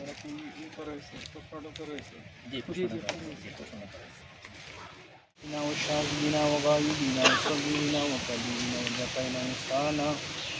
ওরকম ই করা হয়েছে পোস্টমর্টম করা হয়েছে জি জি জি بنا وشاهدنا وغائبنا وصغيرنا وكبيرنا وذكرنا انسانا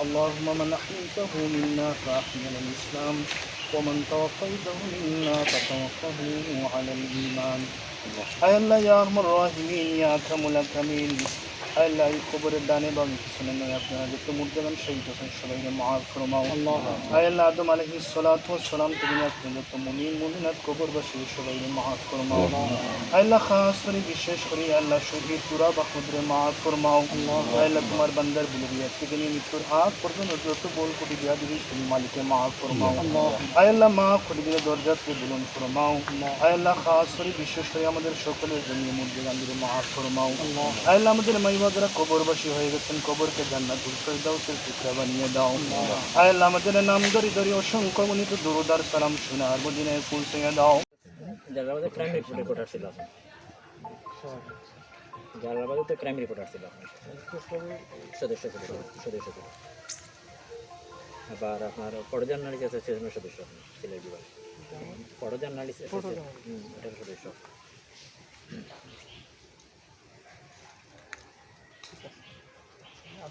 اللهم من احييته منا فاحينا الاسلام ومن توفيته منا فتوفه على الايمان আয় আল্লাহ ইয়া আরহামার রাহিমিন ইয়া আকরামুল আকরামিন আয় আল্লাহ কবরের ডানে বামে পিছনে নয় আপনারা যত মুর্দাগান শহীদ হোসেন সবাইকে মাফ ফরমাও আয় আল্লাহ আদম সালাতু ওয়াস সালাম থেকে আপনি যত মুমিন মুমিনাত কবরবাসী সবাইকে মাফ ফরমাও আয় আল্লাহ খাস করে বিশেষ করে আল্লাহ শহীদ তুরা বা ফরমাও আল্লাহ তোমার বান্দার বুলবিয়া থেকে নিয়ে মৃত্যুর পর্যন্ত যত বল কোটি দিয়া দিবি তুমি মালিকে মাফ ফরমাও আয় আল্লাহ মাফ করে দিলে দরজাতে বুলন ফরমাও আয় আল্লাহ খাস করে বিশেষ করে আমাদের সকলের জন্য গান্ধীর মাফ ফরমাও আল্লাহ আমাদের মাইবাদরা কবরবাসী হয়ে গেছেন, কবরকে জান্নাতুল ফেরদাউসের টুকরা বানিয়ে দাও। আয় আমাদের নাম ধরি ধরি অসংখ্য মনিত দুরুদার সালাম শোনার মদিনায় পৌঁছে দাও। জালালাবাদে ক্রাইম রিপোর্টার ছিল জালালাবাদে তো ক্রাইম রিপোর্টার ছিল সদস্য সদস্য আবার আপনার পড়ো জার্নালিস্ট আছে সদস্য সিলেট বিভাগ জার্নালিস্ট এটার সদস্য।